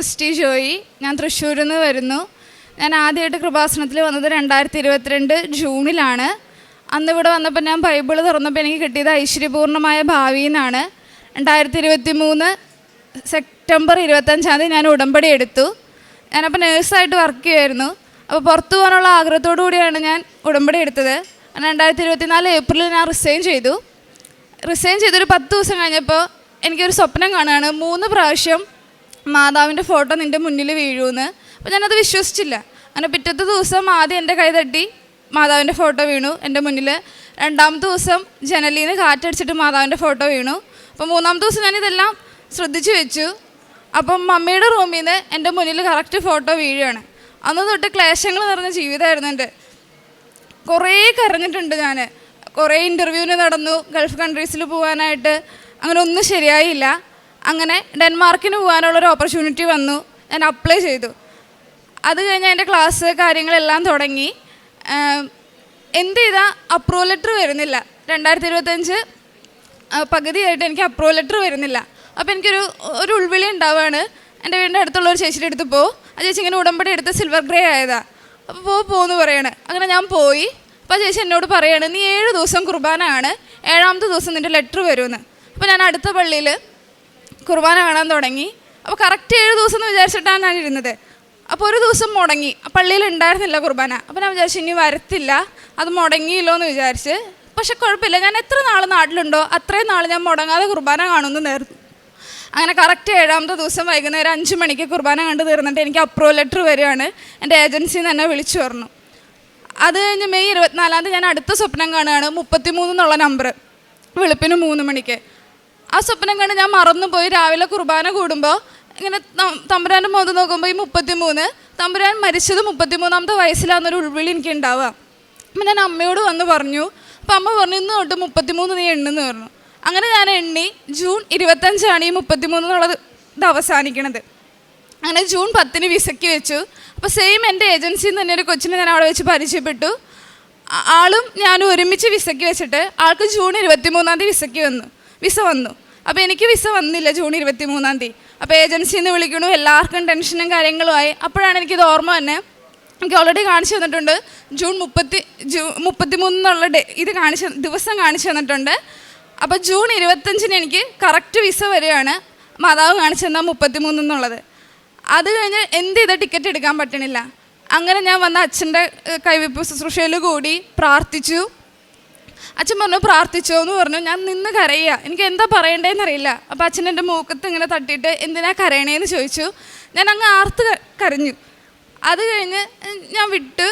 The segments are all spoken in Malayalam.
ക്രിസ്റ്റി ജോയി. ഞാൻ തൃശ്ശൂരിൽ നിന്ന് വരുന്നു. ഞാൻ ആദ്യമായിട്ട് കൃപാസനത്തിൽ വന്നത് രണ്ടായിരത്തി ഇരുപത്തിരണ്ട് ജൂണിലാണ്. അന്ന് ഇവിടെ വന്നപ്പോൾ ഞാൻ ബൈബിൾ തുറന്നപ്പോൾ എനിക്ക് കിട്ടിയത് ഐശ്വര്യപൂർണമായ ഭാവി എന്നാണ് രണ്ടായിരത്തി ഇരുപത്തി മൂന്ന് സെപ്റ്റംബർ ഇരുപത്തഞ്ചാം തീയതി ഞാൻ ഉടമ്പടി എടുത്തു. ഞാനപ്പോൾ നേഴ്സായിട്ട് വർക്ക് ചെയ്യുമായിരുന്നു. അപ്പോൾ പുറത്തു പോകാനുള്ള ആഗ്രഹത്തോടു കൂടിയാണ് ഞാൻ ഉടമ്പടി എടുത്തത്. രണ്ടായിരത്തി ഇരുപത്തിനാല് ഏപ്രിലിൽ ഞാൻ റിസൈൻ ചെയ്തു. റിസൈൻ ചെയ്തൊരു പത്ത് ദിവസം കഴിഞ്ഞപ്പോൾ എനിക്കൊരു സ്വപ്നം കാണുകയാണ്. മൂന്ന് പ്രാവശ്യം മാതാവിന്റെ ഫോട്ടോ നിന്റെ മുന്നിൽ വീഴുമെന്ന്. അപ്പോൾ ഞാനത് വിശ്വസിച്ചില്ല. അങ്ങനെ പിറ്റത്തെ ദിവസം ആദ്യം എന്റെ കൈ തട്ടി മാതാവിന്റെ ഫോട്ടോ വീണു എന്റെ മുന്നിൽ. രണ്ടാമത്തെ ദിവസം ജനലിൽ നിന്ന് കാറ്റടിച്ചിട്ട് മാതാവിന്റെ ഫോട്ടോ വീണു. അപ്പോൾ മൂന്നാമത്തെ ദിവസം ഞാനിതെല്ലാം ശ്രദ്ധിച്ചു വെച്ചു. അപ്പം മമ്മിയുടെ റൂമിൽ നിന്ന് എന്റെ മുന്നിൽ കറക്റ്റ് ഫോട്ടോ വീഴുകയാണ്. അന്ന് തൊട്ട് ക്ലേശങ്ങൾ നിറഞ്ഞ ജീവിതമായിരുന്നു എന്റെ. കുറേ കരഞ്ഞിട്ടുണ്ട് ഞാൻ. കുറേ ഇന്റർവ്യൂവിന് നടന്നു ഗൾഫ് കൺട്രീസിൽ പോകാനായിട്ട്. അങ്ങനെ ഒന്നും ശരിയായില്ല. അങ്ങനെ ഡെൻമാർക്കിന് പോകാനുള്ളൊരു ഓപ്പർച്യൂണിറ്റി വന്നു. ഞാൻ അപ്ലൈ ചെയ്തു. അത് കഴിഞ്ഞ് എന്റെ ക്ലാസ് കാര്യങ്ങളെല്ലാം തുടങ്ങി. എന്ത് ചെയ്താൽ അപ്രൂവൽ ലെറ്റർ വരുന്നില്ല. രണ്ടായിരത്തി ഇരുപത്തഞ്ച് പകുതിയായിട്ട് എനിക്ക് അപ്രൂവൽ ലെറ്റർ വരുന്നില്ല. അപ്പോൾ എനിക്കൊരു ഒരു ഉൾവിളി ഉണ്ടാവുകയാണ് എന്റെ വീടിന്റെ അടുത്തുള്ള ഒരു ചേച്ചിയുടെ അടുത്ത് പോ. ആ ചേച്ചി ഇങ്ങനെ ഉടമ്പടി എടുത്ത് സിൽവർ ഗ്രേ ആയതാ. അപ്പോൾ പോ പോന്ന് പറയാണ്. അങ്ങനെ ഞാൻ പോയി. അപ്പോൾ ആ ചേച്ചി എന്നോട് പറയുകയാണ് നീ ഏഴ് ദിവസം കുർബാന ആണ് ഏഴാമത്തെ ദിവസം നിന്റെ ലെറ്റർ വരുമെന്ന്. അപ്പോൾ ഞാൻ അടുത്ത പള്ളിയിൽ കുർബാന കാണാൻ തുടങ്ങി. അപ്പോൾ കറക്റ്റ് ഏഴ് ദിവസം എന്ന് വിചാരിച്ചിട്ടാണ് ഞാൻ ഇരുന്നത്. അപ്പോൾ ഒരു ദിവസം മുടങ്ങി. പള്ളിയിൽ ഉണ്ടായിരുന്നില്ല കുർബാന. അപ്പോൾ ഞാൻ വിചാരിച്ചു ഇനി വരത്തില്ല. അത് മുടങ്ങിയില്ലോ എന്ന് വിചാരിച്ച്. പക്ഷെ കുഴപ്പമില്ല. ഞാൻ എത്ര നാൾ നാട്ടിലുണ്ടോ അത്രയും നാൾ ഞാൻ മുടങ്ങാതെ കുർബാന കാണുമെന്ന് നേർന്നു. അങ്ങനെ കറക്റ്റ് ഏഴാമത്തെ ദിവസം വൈകുന്നേരം അഞ്ച് മണിക്ക് കുർബാന കണ്ട് തീർന്നിട്ട് എനിക്ക് അപ്രൂവൽ ലെറ്റർ വരികയാണ്. എന്റെ ഏജൻസി തന്നെ വിളിച്ചു പറഞ്ഞു. അത് കഴിഞ്ഞ് മെയ് ഇരുപത്തിനാലാം തീയതി ഞാൻ അടുത്ത സ്വപ്നം കാണുകയാണ് മുപ്പത്തിമൂന്ന് എന്നുള്ള നമ്പർ വെളുപ്പിന് മൂന്ന് മണിക്ക്. ആ സ്വപ്നം കണ്ട് ഞാൻ മറന്നുപോയി. രാവിലെ കുർബാന കൂടുമ്പോൾ ഇങ്ങനെ തമ്പുരാന്റെ മുഖത്ത് നോക്കുമ്പോൾ ഈ മുപ്പത്തിമൂന്ന് തമ്പുരാൻ മരിച്ചത് മുപ്പത്തിമൂന്നാമത്തെ വയസ്സിലാണെന്നൊരു ഉൾവിളി എനിക്ക് ഉണ്ടാവുക അപ്പം ഞാൻ അമ്മയോട് വന്ന് പറഞ്ഞു അപ്പം അമ്മ പറഞ്ഞു ഇന്ന് തൊട്ട് മുപ്പത്തിമൂന്ന് നീ എണ്ണെന്ന് പറഞ്ഞു. അങ്ങനെ ഞാൻ എണ്ണി ജൂൺ ഇരുപത്തഞ്ചാണ് ഈ മുപ്പത്തിമൂന്ന് എന്നുള്ളത് ഇത് അവസാനിക്കണത്. അങ്ങനെ ജൂൺ പത്തിന് വിസയ്ക്ക് വെച്ചു. അപ്പോൾ സെയിം എന്റെ ഏജൻസിയിൽ നിന്ന് തന്നെ ഒരു കൊച്ചിനെ ഞാൻ അവിടെ വെച്ച് പരിചയപ്പെട്ടു. ആളും ഞാനും ഒരുമിച്ച് വിസയ്ക്ക് വെച്ചിട്ട് ആൾക്ക് ജൂൺ ഇരുപത്തി മൂന്നാം തീയതി വിസയ്ക്ക് വന്നു. വിസ വന്നു. അപ്പോൾ എനിക്ക് വിസ വന്നില്ല ജൂൺ ഇരുപത്തി മൂന്നാം തീയതി. അപ്പോൾ ഏജൻസിയിൽ നിന്ന് വിളിക്കണു എല്ലാവർക്കും ടെൻഷനും കാര്യങ്ങളുമായി അപ്പോഴാണ് എനിക്കിത് ഓർമ്മ തന്നെ എനിക്ക് ഓൾറെഡി കാണിച്ചു തന്നിട്ടുണ്ട്. ജൂൺ മുപ്പത്തി ജൂ മുപ്പത്തി മൂന്നുള്ള ഡേ ഇത് കാണിച്ച ദിവസം കാണിച്ചു തന്നിട്ടുണ്ട്. അപ്പോൾ ജൂൺ ഇരുപത്തഞ്ചിന് എനിക്ക് കറക്റ്റ് വിസ വരികയാണ്. മാതാവ് കാണിച്ചു തന്നാൽ മുപ്പത്തി മൂന്ന് എന്നുള്ളത്. അത് കഴിഞ്ഞ് എന്ത് ചെയ്ത ടിക്കറ്റ് എടുക്കാൻ പറ്റണില്ല. അങ്ങനെ ഞാൻ വന്ന അച്ഛന്റെ കൈവിപ്പ് ശുശ്രൂഷയിൽ കൂടി പ്രാർത്ഥിച്ചു. അച്ഛൻ പറഞ്ഞു പ്രാർത്ഥിച്ചോ എന്ന് പറഞ്ഞു. ഞാൻ നിന്ന് കരയുക. എനിക്ക് എന്താ പറയണ്ടേന്ന് അറിയില്ല. അപ്പോൾ അച്ഛൻ എന്റെ മൂക്കത്ത് ഇങ്ങനെ തട്ടിയിട്ട് എന്തിനാ കരയണേന്ന് ചോദിച്ചു. ഞാൻ അങ്ങ് ആർത്ത് കരഞ്ഞു. അത് കഴിഞ്ഞ് ഞാൻ വിട്ട്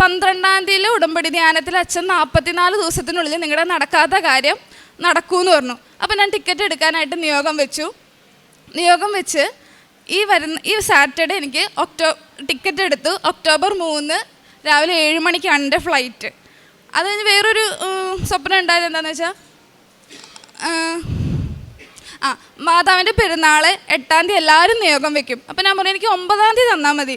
പന്ത്രണ്ടാം തീയതിയിലെ ഉടമ്പടി ധ്യാനത്തിൽ അച്ഛൻ നാൽപ്പത്തിനാല് ദിവസത്തിനുള്ളിൽ നിങ്ങളുടെ നടക്കാത്ത കാര്യം നടക്കൂന്ന് പറഞ്ഞു. അപ്പോൾ ഞാൻ ടിക്കറ്റ് എടുക്കാനായിട്ട് നിയോഗം വെച്ചു. നിയോഗം വെച്ച് ഈ വരുന്ന ഈ സാറ്റർഡേ എനിക്ക് ഒക്ടോ ടിക്കറ്റ് എടുത്തു. ഒക്ടോബർ മൂന്ന് രാവിലെ ഏഴ് മണിക്കാണ് എന്റെ ഫ്ലൈറ്റ്. അത് കഴിഞ്ഞ് വേറൊരു സ്വപ്നം ഉണ്ടായത് എന്താണെന്ന് വെച്ചാൽ ആ മാതാവിന്റെ പെരുന്നാൾ എട്ടാം തീയതി എല്ലാവരും നിയോഗം വെക്കും. അപ്പം ഞാൻ പറഞ്ഞു എനിക്ക് ഒമ്പതാം തീയതി തന്നാൽ മതി.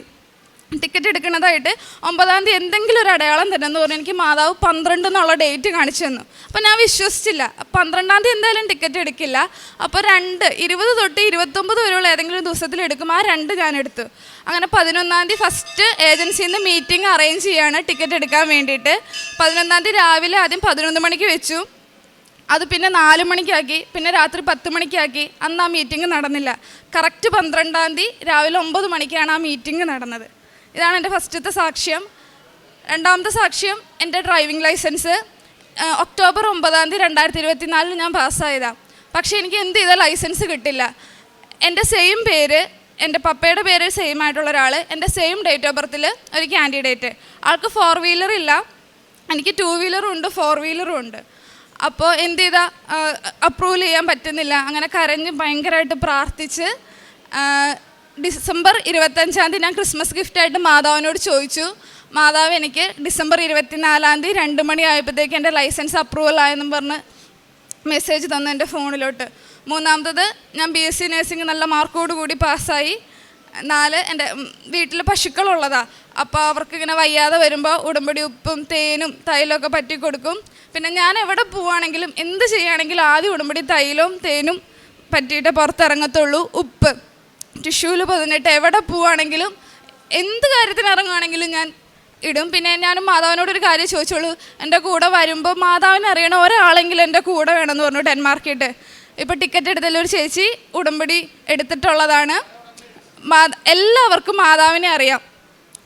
ടിക്കറ്റ് എടുക്കുന്നതായിട്ട് ഒമ്പതാം തീയതി എന്തെങ്കിലും ഒരു അടയാളം തരുമെന്ന് പറഞ്ഞു. എനിക്ക് മാതാവ് പന്ത്രണ്ട് എന്നുള്ള ഡേറ്റ് കാണിച്ചു തന്നു. അപ്പം ഞാൻ വിശ്വസിച്ചില്ല. പന്ത്രണ്ടാം തീയതി എന്തായാലും ടിക്കറ്റ് എടുക്കില്ല. അപ്പോൾ രണ്ട് ഇരുപത് തൊട്ട് ഇരുപത്തൊമ്പത് വരെയുള്ള ഏതെങ്കിലും ദിവസത്തിൽ എടുക്കും. ആ രണ്ട് ഞാൻ എടുത്തു. അങ്ങനെ പതിനൊന്നാം തീയതി ഫസ്റ്റ് ഏജൻസിയിൽ നിന്ന് മീറ്റിംഗ് അറേഞ്ച് ചെയ്യാണ് ടിക്കറ്റ് എടുക്കാൻ വേണ്ടിയിട്ട്. പതിനൊന്നാം തീയതി രാവിലെ ആദ്യം പതിനൊന്ന് മണിക്ക് വെച്ചു. അത് പിന്നെ നാല് മണിക്കാക്കി. പിന്നെ രാത്രി പത്ത് മണിക്കാക്കി. അന്ന് ആ മീറ്റിംഗ് നടന്നില്ല. കറക്റ്റ് പന്ത്രണ്ടാം തീയതി രാവിലെ ഒമ്പത് മണിക്കാണ് ആ മീറ്റിംഗ് നടന്നത്. ഇതാണ് എന്റെ ഫസ്റ്റത്തെ സാക്ഷ്യം. രണ്ടാമത്തെ സാക്ഷ്യം എന്റെ ഡ്രൈവിംഗ് ലൈസൻസ്. ഒക്ടോബർ ഒമ്പതാം തീയതി രണ്ടായിരത്തി ഇരുപത്തി നാലിൽ ഞാൻ പാസ്സായതാണ് പക്ഷേ എനിക്ക് എന്ത് ചെയ്താൽ ലൈസൻസ് കിട്ടില്ല. എന്റെ സെയിം പേര് എന്റെ പപ്പയുടെ പേര് സെയിം ആയിട്ടുള്ള ഒരാൾ എന്റെ സെയിം ഡേറ്റ് ഓഫ് ബർത്തിൽ ഒരു കാൻഡിഡേറ്റ്. ആൾക്ക് ഫോർ വീലർ ഇല്ല. എനിക്ക് ടു വീലറും ഉണ്ട് ഫോർ വീലറും ഉണ്ട്. അപ്പോൾ എന്ത് ചെയ്താൽ അപ്രൂവൽ ചെയ്യാൻ പറ്റുന്നില്ല. അങ്ങനെ കരഞ്ഞ് ഭയങ്കരമായിട്ട് പ്രാർത്ഥിച്ച് ഡിസംബർ ഇരുപത്തഞ്ചാം തീയതി ഞാൻ ക്രിസ്മസ് ഗിഫ്റ്റായിട്ട് മാതാവിനോട് ചോദിച്ചു മാതാവ് എനിക്ക് ഡിസംബർ ഇരുപത്തിനാലാം തീയതി രണ്ട് മണി ആയപ്പോഴത്തേക്ക് എന്റെ ലൈസൻസ് അപ്രൂവൽ ആയെന്നും പറഞ്ഞ് മെസ്സേജ് തന്നു എന്റെ ഫോണിലോട്ട്. മൂന്നാമത്തത് ഞാൻ ബി എസ് സി നഴ്സിംഗ് നല്ല മാർക്കോട് കൂടി പാസ്സായി. നാല് എന്റെ വീട്ടിൽ പശുക്കളുള്ളതാണ് അപ്പോൾ അവർക്ക് ഇങ്ങനെ വയ്യാതെ വരുമ്പോൾ ഉടമ്പടി ഉപ്പും തേനും തൈലമൊക്കെ പറ്റി കൊടുക്കും. പിന്നെ ഞാൻ എവിടെ പോവുകയാണെങ്കിലും എന്ത് ചെയ്യുകയാണെങ്കിലും ആദ്യം ഉടമ്പടി തൈലവും തേനും പറ്റിയിട്ട് പുറത്തിറങ്ങത്തുള്ളൂ. ഉപ്പ്. ടിഷ്യൂവിൽ പതിനെട്ട് എവിടെ പോവുകയാണെങ്കിലും എന്ത് കാര്യത്തിന് ഇറങ്ങുകയാണെങ്കിലും ഞാൻ ഇടും. പിന്നെ ഞാൻ മാതാവിനോട് ഒരു കാര്യം ചോദിച്ചോളൂ. എന്റെ കൂടെ വരുമ്പോൾ മാതാവിനെ അറിയണ ഒരാളെങ്കിലും എന്റെ കൂടെ വേണമെന്ന് പറഞ്ഞു ഡെൻമാർക്കിട്ട്. ഇപ്പോൾ ടിക്കറ്റ് എടുത്തല്ലോ ഒരു ചേച്ചി ഉടമ്പടി എടുത്തിട്ടുള്ളതാണ്. എല്ലാവർക്കും മാതാവിനെ അറിയാം.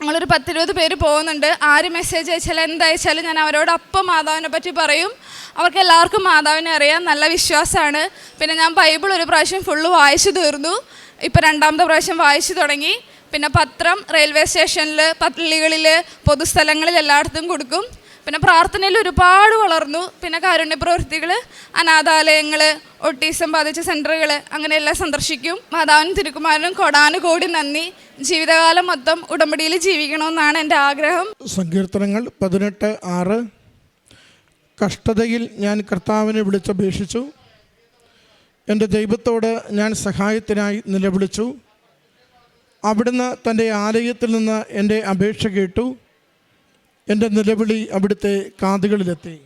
ഞങ്ങളൊരു പത്തിരുപത് പേര് പോകുന്നുണ്ട്. ആര് മെസ്സേജ് അയച്ചാലും എന്തയച്ചാലും ഞാൻ അവരോട് അപ്പം മാതാവിനെ പറ്റി പറയും. അവർക്ക് എല്ലാവർക്കും മാതാവിനെ അറിയാം. നല്ല വിശ്വാസമാണ്. പിന്നെ ഞാൻ ബൈബിൾ ഒരു പ്രാവശ്യം ഫുള്ള് വായിച്ചു തീർന്നു. ഇപ്പം രണ്ടാമത്തെ പ്രാവശ്യം വായിച്ചു തുടങ്ങി. പിന്നെ പത്രം റെയിൽവേ സ്റ്റേഷനിൽ പള്ളികളിൽ പൊതുസ്ഥലങ്ങളിൽ എല്ലായിടത്തും കൊടുക്കും. പിന്നെ പ്രാർത്ഥനയിൽ ഒരുപാട് വളർന്നു. പിന്നെ കാരുണ്യ പ്രവൃത്തികൾ അനാഥാലയങ്ങൾ ഒട്ടീസം ബാധിച്ച സെന്ററുകൾ അങ്ങനെയെല്ലാം സന്ദർശിക്കും. മാതാവിനും തിരുക്കുമാരനും കൊടാനുകോടി നന്ദി. ജീവിതകാലം മൊത്തം ഉടമ്പടിയിൽ ജീവിക്കണമെന്നാണ് എന്റെ ആഗ്രഹം. സങ്കീർത്തനങ്ങൾ പതിനെട്ട് ആറ്. കഷ്ടതയിൽ ഞാൻ കർത്താവിനെ വിളിച്ചപേക്ഷിച്ചു. എന്റെ ദൈവത്തോട് ഞാൻ സഹായത്തിനായി നിലവിളിച്ചു. അവിടുന്ന് തന്റെ ആലയത്തിൽ നിന്ന് എന്റെ അപേക്ഷ കേട്ടു. എന്റെ നിലവിളി അവിടുത്തെ കാതുകളിലെത്തി.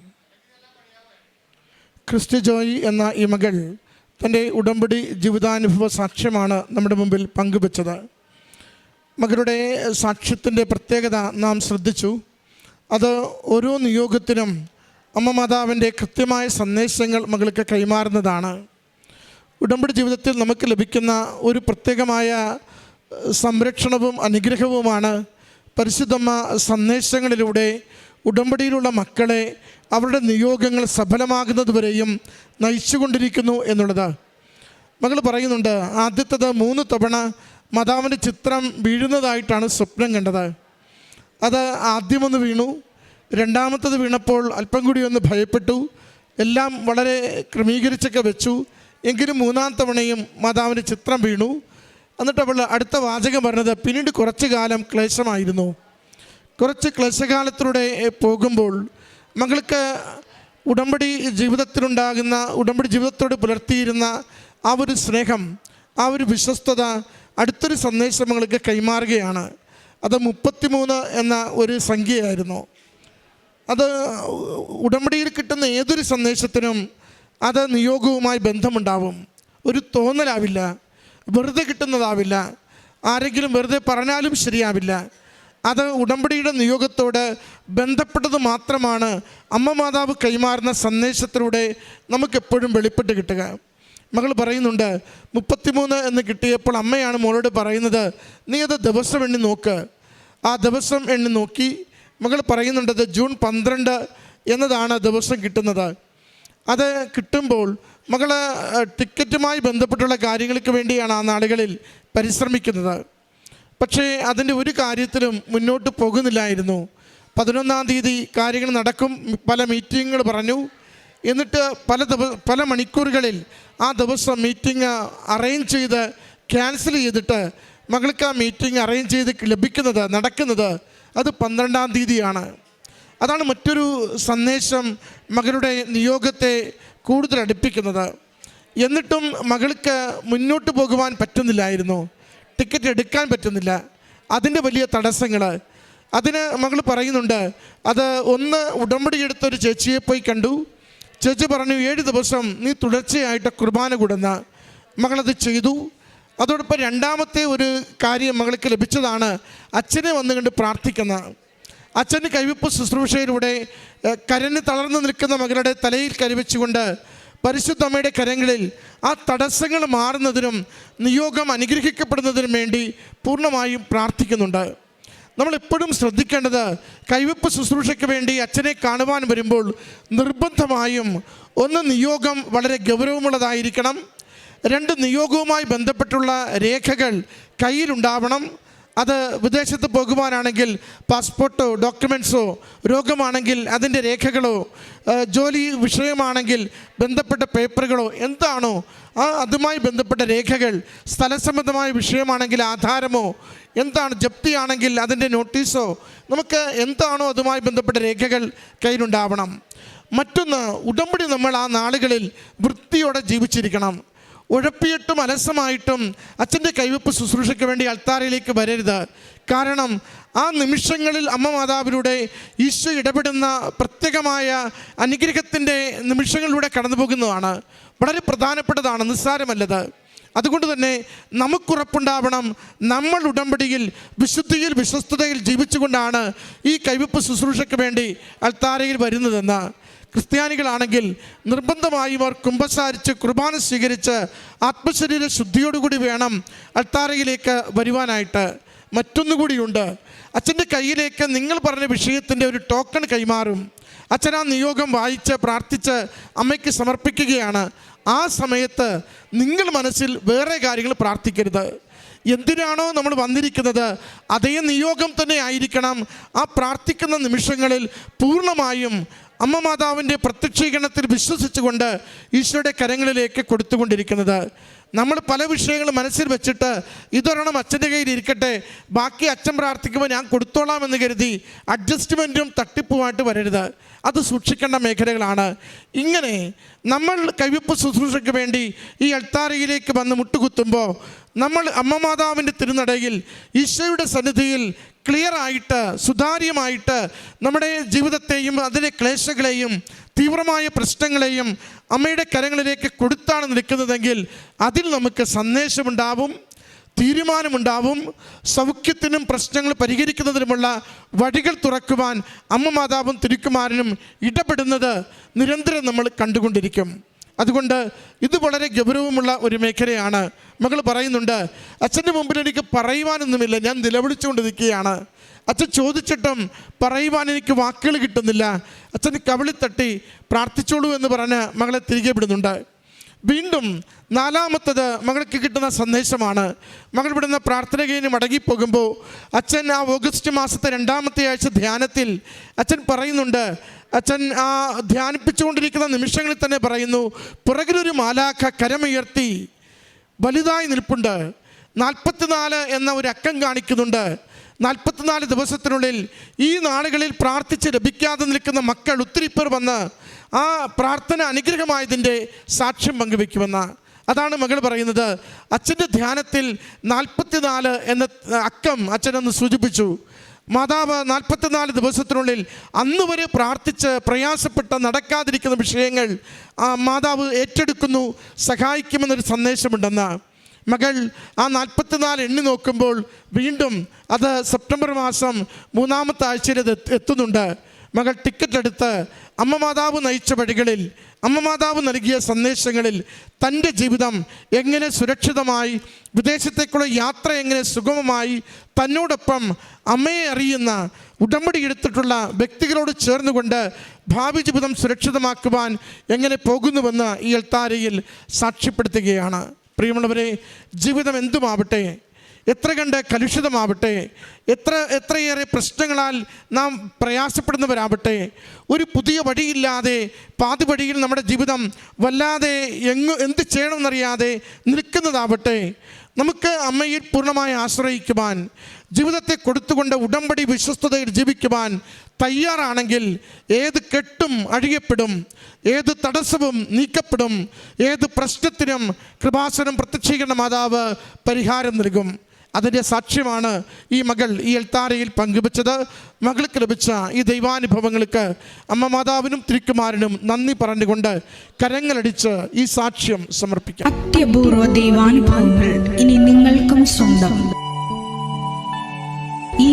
ക്രിസ്റ്റി ജോയി എന്ന ഈ മകൾ തന്റെ ഉടമ്പടി ജീവിതാനുഭവ സാക്ഷ്യമാണ് നമ്മുടെ മുമ്പിൽ പങ്കുവച്ചത്. മകളുടെ സാക്ഷ്യത്തിന്റെ പ്രത്യേകത നാം ശ്രദ്ധിച്ചു. അത് ഓരോ നിയോഗത്തിനും അമ്മ മാതാവിന്റെ കൃത്യമായ സന്ദേശങ്ങൾ മകൾക്ക് കൈമാറുന്നതാണ്. ഉടമ്പടി ജീവിതത്തിൽ നമുക്ക് ലഭിക്കുന്ന ഒരു പ്രത്യേകമായ സംരക്ഷണവും അനുഗ്രഹവുമാണ് പരിശുദ്ധമ്മ സന്ദേശങ്ങളിലൂടെ ഉടമ്പടിയിലുള്ള മക്കളെ അവരുടെ നിയോഗങ്ങൾ സഫലമാകുന്നതുവരെയും നയിച്ചുകൊണ്ടിരിക്കുന്നു എന്നുള്ളത്. മകൾ പറയുന്നുണ്ട് ആദ്യത്തത് മൂന്ന് തവണ മാതാവിന്റെ ചിത്രം വീഴുന്നതായിട്ടാണ് സ്വപ്നം കണ്ടത്. അത് ആദ്യമൊന്ന് വീണു രണ്ടാമത്തത് വീണപ്പോൾ അല്പം കൂടി ഒന്ന് ഭയപ്പെട്ടു എല്ലാം വളരെ ക്രമീകരിച്ചൊക്കെ വെച്ചു എങ്കിലും മൂന്നാം തവണയും മാതാവിന് ചിത്രം വീണു. എന്നിട്ട് അവൾ അടുത്ത വാചകം പറഞ്ഞത് പിന്നീട് കുറച്ചു കാലം ക്ലേശമായിരുന്നു. കുറച്ച് ക്ലേശകാലത്തിലൂടെ പോകുമ്പോൾ മകൾക്ക് ഉടമ്പടി ജീവിതത്തിലുണ്ടാകുന്ന ഉടമ്പടി ജീവിതത്തോട് പുലർത്തിയിരുന്ന ആ ഒരു സ്നേഹം ആ ഒരു വിശ്വസ്തത അടുത്തൊരു സന്ദേശം മകൾക്ക് കൈമാറുകയാണ്. അത് മുപ്പത്തിമൂന്ന് എന്ന ഒരു സംഖ്യയായിരുന്നു. അത് ഉടമ്പടിയിൽ കിട്ടുന്ന ഏതൊരു സന്ദേശത്തിനും അത് നിയോഗവുമായി ബന്ധമുണ്ടാവും. ഒരു തോന്നലാവില്ല. വെറുതെ കിട്ടുന്നതാവില്ല. ആരെങ്കിലും വെറുതെ പറഞ്ഞാലും ശരിയാവില്ല. അത് ഉടമ്പടിയുടെ നിയോഗത്തോട് ബന്ധപ്പെട്ടത് മാത്രമാണ് അമ്മ മാതാവ് കൈമാറുന്ന സന്ദേശത്തിലൂടെ നമുക്കെപ്പോഴും വെളിപ്പെട്ട് കിട്ടുക. മകൾ പറയുന്നുണ്ട് മുപ്പത്തിമൂന്ന് എന്ന് കിട്ടിയപ്പോൾ അമ്മയാണ് മോളോട് പറയുന്നത് നീ അത് ദിവസം എണ്ണി നോക്ക്. ആ ദിവസം എണ്ണി നോക്കി. മകൾ പറയുന്നുണ്ടത് ജൂൺ പന്ത്രണ്ട് എന്നതാണ് ദിവസം കിട്ടുന്നത്. അത് കിട്ടുമ്പോൾ മകൾ ടിക്കറ്റുമായി ബന്ധപ്പെട്ടുള്ള കാര്യങ്ങൾക്ക് വേണ്ടിയാണ് ആ നാളുകളിൽ പരിശ്രമിക്കുന്നത്. പക്ഷേ അതിന്റെ ഒരു കാര്യത്തിലും മുന്നോട്ട് പോകുന്നില്ലായിരുന്നു. പതിനൊന്നാം തീയതി കാര്യങ്ങൾ നടക്കും പല മീറ്റിങ്ങുകൾ പറഞ്ഞു. എന്നിട്ട് പല ദിവ പല മണിക്കൂറുകളിൽ ആ ദിവസം മീറ്റിംഗ് അറേഞ്ച് ചെയ്ത് ക്യാൻസൽ ചെയ്തിട്ട് മകൾക്ക് ആ മീറ്റിംഗ് അറേഞ്ച് ചെയ്ത് ലഭിക്കുന്നത് നടക്കുന്നത് അത് പന്ത്രണ്ടാം തീയതിയാണ്. അതാണ് മറ്റൊരു സന്ദേശം മകളുടെ നിയോഗത്തെ കൂടുതൽ അടുപ്പിക്കുന്നത്. എന്നിട്ടും മകൾക്ക് മുന്നോട്ട് പോകുവാൻ പറ്റുന്നില്ലായിരുന്നു. ടിക്കറ്റ് എടുക്കാൻ പറ്റുന്നില്ല. അതിന്റെ വലിയ തടസ്സങ്ങൾ. അതിന് മകൾ പറയുന്നുണ്ട് അത് ഒന്ന് ഉടമ്പടി എടുത്തൊരു ചേച്ചിയെ പോയി കണ്ടു. ചേച്ചി പറഞ്ഞു ഏഴ് ദിവസം നീ തുടർച്ചയായിട്ട് കുർബാന കൂടുന്ന. മകളത് ചെയ്തു. അതോടൊപ്പം രണ്ടാമത്തെ ഒരു കാര്യം മകൾക്ക് ലഭിച്ചതാണ് അച്ഛനെ വന്നുകൊണ്ട് പ്രാർത്ഥിക്കുന്ന. അച്ഛന്റെ കൈവിപ്പ് ശുശ്രൂഷയിലൂടെ കരന് തളർന്നു നിൽക്കുന്ന മകളുടെ തലയിൽ കരുവെച്ചുകൊണ്ട് പരിശുദ്ധമ്മയുടെ കരങ്ങളിൽ ആ തടസ്സങ്ങൾ മാറുന്നതിനും നിയോഗം അനുഗ്രഹിക്കപ്പെടുന്നതിനും വേണ്ടി പൂർണമായും പ്രാർത്ഥിക്കുന്നുണ്ട്. നമ്മളെപ്പോഴും ശ്രദ്ധിക്കേണ്ടത് കൈവപ്പ് ശുശ്രൂഷയ്ക്ക് വേണ്ടി അച്ഛനെ കാണുവാൻ വരുമ്പോൾ നിർബന്ധമായും ഒന്ന് നിയോഗം വളരെ ഗൗരവമുള്ളതായിരിക്കണം. രണ്ട് നിയോഗവുമായി ബന്ധപ്പെട്ടുള്ള രേഖകൾ കയ്യിലുണ്ടാവണം. അത് വിദേശത്ത് പോകുവാനാണെങ്കിൽ പാസ്പോർട്ടോ ഡോക്യുമെൻസോ രോഗമാണെങ്കിൽ അതിന്റെ രേഖകളോ ജോലി വിഷയമാണെങ്കിൽ ബന്ധപ്പെട്ട പേപ്പറുകളോ എന്താണോ ആ അതുമായി ബന്ധപ്പെട്ട രേഖകൾ സ്ഥലസംബന്ധമായ വിഷയമാണെങ്കിൽ ആധാരമോ എന്താണ് ജപ്തിയാണെങ്കിൽ അതിന്റെ നോട്ടീസോ നമുക്ക് എന്താണോ അതുമായി ബന്ധപ്പെട്ട രേഖകൾ കയ്യിലുണ്ടാവണം. മറ്റൊന്ന് ഉടമ്പടി നമ്മൾ ആ നാളുകളിൽ വൃത്തിയോടെ ജീവിച്ചിരിക്കണം. ഉഴപ്പിയിട്ടും അലസമായിട്ടും അച്ഛന്റെ കൈവപ്പ് ശുശ്രൂഷയ്ക്ക് വേണ്ടി അൾത്താരയിലേക്ക് വരരുത്. കാരണം ആ നിമിഷങ്ങളിൽ അമ്മ മാതാവിലൂടെ ഈശോ ഇടപെടുന്ന പ്രത്യേകമായ അനുഗ്രഹത്തിന്റെ നിമിഷങ്ങളിലൂടെ കടന്നു പോകുന്നതാണ്. വളരെ പ്രധാനപ്പെട്ടതാണ് നിസ്സാരമല്ലത്. അതുകൊണ്ട് തന്നെ നമുക്കുറപ്പുണ്ടാവണം. നമ്മൾ ഉടമ്പടിയിൽ വിശുദ്ധിയിൽ വിശ്വസ്തതയിൽ ജീവിച്ചുകൊണ്ടാണ് ഈ കൈവപ്പ് ശുശ്രൂഷയ്ക്ക് വേണ്ടി അൾത്താരയിൽ വരുന്നതെന്ന്. ക്രിസ്ത്യാനികളാണെങ്കിൽ നിർബന്ധമായും അവർ കുമ്പസാരിച്ച് കുർബാന സ്വീകരിച്ച് ആത്മശരീര ശുദ്ധിയോടുകൂടി വേണം അൾത്താരയിലേക്ക് വരുവാനായിട്ട്. മറ്റൊന്നുകൂടിയുണ്ട്. അച്ഛന്റെ കയ്യിലേക്ക് നിങ്ങൾ പറഞ്ഞ വിഷയത്തിന്റെ ഒരു ടോക്കൺ കൈമാറും. അച്ഛൻ ആ നിയോഗം വായിച്ച് പ്രാർത്ഥിച്ച് അമ്മയ്ക്ക് സമർപ്പിക്കുകയാണ്. ആ സമയത്ത് നിങ്ങൾ മനസ്സിൽ വേറെ കാര്യങ്ങൾ പ്രാർത്ഥിക്കരുത്. എന്തിനാണോ നമ്മൾ വന്നിരിക്കുന്നത്? അതേ നിയോഗം തന്നെ ആയിരിക്കണം. ആ പ്രാർത്ഥിക്കുന്ന നിമിഷങ്ങളിൽ പൂർണമായും അമ്മ മാതാവിന്റെ പ്രത്യക്ഷീകരണത്തിൽ വിശ്വസിച്ചുകൊണ്ട് ഈശോയുടെ കരങ്ങളിലേക്ക് കൊടുത്തുകൊണ്ടിരിക്കുന്നത്. നമ്മൾ പല വിഷയങ്ങൾ മനസ്സിൽ വെച്ചിട്ട് ഇതൊരെണ്ണം അച്ഛന്റെ കയ്യിൽ ഇരിക്കട്ടെ ബാക്കി അച്ഛൻ പ്രാർത്ഥിക്കുമ്പോൾ ഞാൻ കൊടുത്തോളാം എന്ന് കരുതി അഡ്ജസ്റ്റ്മെന്റും തട്ടിപ്പുമായിട്ട് വരരുത്. അത് സൂക്ഷിക്കേണ്ട മേഖലകളാണ്. ഇങ്ങനെ നമ്മൾ കൈവപ്പ് ശുശ്രൂഷയ്ക്ക് വേണ്ടി ഈ അൾത്താരയിലേക്ക് വന്ന് മുട്ടുകുത്തുമ്പോൾ നമ്മൾ അമ്മ മാതാവിന്റെ തിരുനടയിൽ ഈശോയുടെ സന്നിധിയിൽ ക്ലിയറായിട്ട് സുതാര്യമായിട്ട് നമ്മുടെ ജീവിതത്തെയും അതിലെ ക്ലേശങ്ങളെയും തീവ്രമായ പ്രശ്നങ്ങളെയും അമ്മയുടെ കരങ്ങളിലേക്ക് കൊടുത്താണ് നിൽക്കുന്നതെങ്കിൽ അതിൽ നമുക്ക് സന്ദേശമുണ്ടാവും തീരുമാനമുണ്ടാവും സൗഖ്യത്തിനും പ്രശ്നങ്ങൾ പരിഹരിക്കുന്നതിനുമുള്ള വഴികൾ തുറക്കുവാൻ അമ്മ മാതാവും തിരുക്കുമാരനും ഇടപെടുന്നത് നിരന്തരം നമ്മൾ കണ്ടുകൊണ്ടിരിക്കും. അതുകൊണ്ട് ഇത് വളരെ ഗൗരവമുള്ള ഒരു മേഖലയാണ്. മകൾ പറയുന്നുണ്ട് അച്ഛന്റെ മുമ്പിൽ എനിക്ക് പറയുവാനൊന്നുമില്ല ഞാൻ നിലവിളിച്ചുകൊണ്ട് നിൽക്കുകയാണ് അച്ഛൻ ചോദിച്ചിട്ടും പറയുവാൻ എനിക്ക് വാക്കുകൾ കിട്ടുന്നില്ല. അച്ഛൻ കവിളി തട്ടി പ്രാർത്ഥിച്ചോളൂ എന്ന് പറഞ്ഞ് മകളെ തിരികെ വിടുന്നുണ്ട്. വീണ്ടും നാലാമത്തത് മകൾക്ക് കിട്ടുന്ന സന്ദേശമാണ്. മകൾ വിടുന്ന പ്രാർത്ഥന കഴിഞ്ഞ് മടങ്ങിപ്പോകുമ്പോൾ അച്ഛൻ ആ ഓഗസ്റ്റ് മാസത്തെ രണ്ടാമത്തെ ആഴ്ച ധ്യാനത്തിൽ അച്ഛൻ പറയുന്നുണ്ട് അച്ഛൻ ആ ധ്യാനിപ്പിച്ചുകൊണ്ടിരിക്കുന്ന നിമിഷങ്ങളിൽ തന്നെ പറയുന്നു പുറകിലൊരു മാലാഖ കരമുയർത്തി വലുതായി നിൽപ്പുണ്ട്. നാൽപ്പത്തിനാല് എന്ന ഒരു അക്കം കാണിക്കുന്നുണ്ട്. നാൽപ്പത്തിനാല് ദിവസത്തിനുള്ളിൽ ഈ നാളുകളിൽ പ്രാർത്ഥിച്ച് ലഭിക്കാതെ നിൽക്കുന്ന മക്കൾ ഒത്തിരി പേർ വന്ന് ആ പ്രാർത്ഥന അനുഗ്രഹമായതിന്റെ സാക്ഷ്യം പങ്കുവെക്കുമെന്ന അതാണ് മകൾ പറയുന്നത്. അച്ഛന്റെ ധ്യാനത്തിൽ നാൽപ്പത്തിനാല് എന്ന അക്കം അച്ഛനൊന്ന് സൂചിപ്പിച്ചു. മാതാവ് നാൽപ്പത്തിനാല് ദിവസത്തിനുള്ളിൽ അന്ന് വരെ പ്രാർത്ഥിച്ച് പ്രയാസപ്പെട്ട നടക്കാതിരിക്കുന്ന വിഷയങ്ങൾ മാതാവ് ഏറ്റെടുക്കുന്നു സഹായിക്കുമെന്നൊരു സന്ദേശമുണ്ടെന്ന്. മകൾ ആ നാൽപ്പത്തിനാല് എണ്ണി നോക്കുമ്പോൾ വീണ്ടും അത് സെപ്റ്റംബർ മാസം മൂന്നാമത്തെ ആഴ്ചയിൽ എത്തുന്നുണ്ട്. മകൾ ടിക്കറ്റ് എടുത്ത് അമ്മ മാതാവ് നയിച്ച വഴികളിൽ അമ്മ മാതാവ് നൽകിയ സന്ദേശങ്ങളിൽ തന്റെ ജീവിതം എങ്ങനെ സുരക്ഷിതമായി വിദേശത്തേക്കുള്ള യാത്ര എങ്ങനെ സുഗമമായി തന്നോടൊപ്പം അമ്മയെ അറിയുന്ന ഉടമ്പടി എടുത്തിട്ടുള്ള വ്യക്തികളോട് ചേർന്നുകൊണ്ട് ഭാവി ജീവിതം സുരക്ഷിതമാക്കുവാൻ എങ്ങനെ പോകുന്നുവെന്ന് ഈ എൽത്താരയിൽ സാക്ഷ്യപ്പെടുത്തുകയാണ്. പ്രിയമുള്ളവരെ ജീവിതം എന്തുമാവട്ടെ എത്ര കണ്ട് കലുഷിതമാവട്ടെ എത്ര എത്രയേറെ പ്രശ്നങ്ങളാൽ നാം പ്രയാസപ്പെടുന്നവരാവട്ടെ ഒരു പുതിയ വഴിയില്ലാതെ പാതി വഴിയിൽ നമ്മുടെ ജീവിതം വല്ലാതെ എങ്ങ് എന്ത് ചെയ്യണമെന്നറിയാതെ നിൽക്കുന്നതാവട്ടെ നമുക്ക് അമ്മയിൽ പൂർണമായി ആശ്രയിക്കുവാൻ ജീവിതത്തെ കൊടുത്തുകൊണ്ട് ഉടമ്പടി വിശ്വസ്തതയിൽ ജീവിക്കുവാൻ തയ്യാറാണെങ്കിൽ ഏത് കെട്ടും അഴിയപ്പെടും ഏത് തടസ്സവും നീക്കപ്പെടും ഏത് പ്രശ്നത്തിനും കൃപാസനം പ്രത്യക്ഷീകരണ മാതാവ് പരിഹാരം നൽകും. അതിന്റെ സാക്ഷ്യമാണ് ഈ മകൾ ഈ എൽത്താരയിൽ പങ്കുവച്ചത്. മകൾക്ക് ലഭിച്ച ഈ ദൈവാനുഭവങ്ങൾക്ക് അമ്മ മാതാവിനും തിരുക്കുമാരനും നന്ദി പറഞ്ഞുകൊണ്ട് കരങ്ങളടിച്ച് ഈ സാക്ഷ്യം സമർപ്പിക്കാം. അത്യപൂർവ ദൈവാനുഭവങ്ങൾ ഇനി നിങ്ങൾക്കും സ്വന്തം. ഈ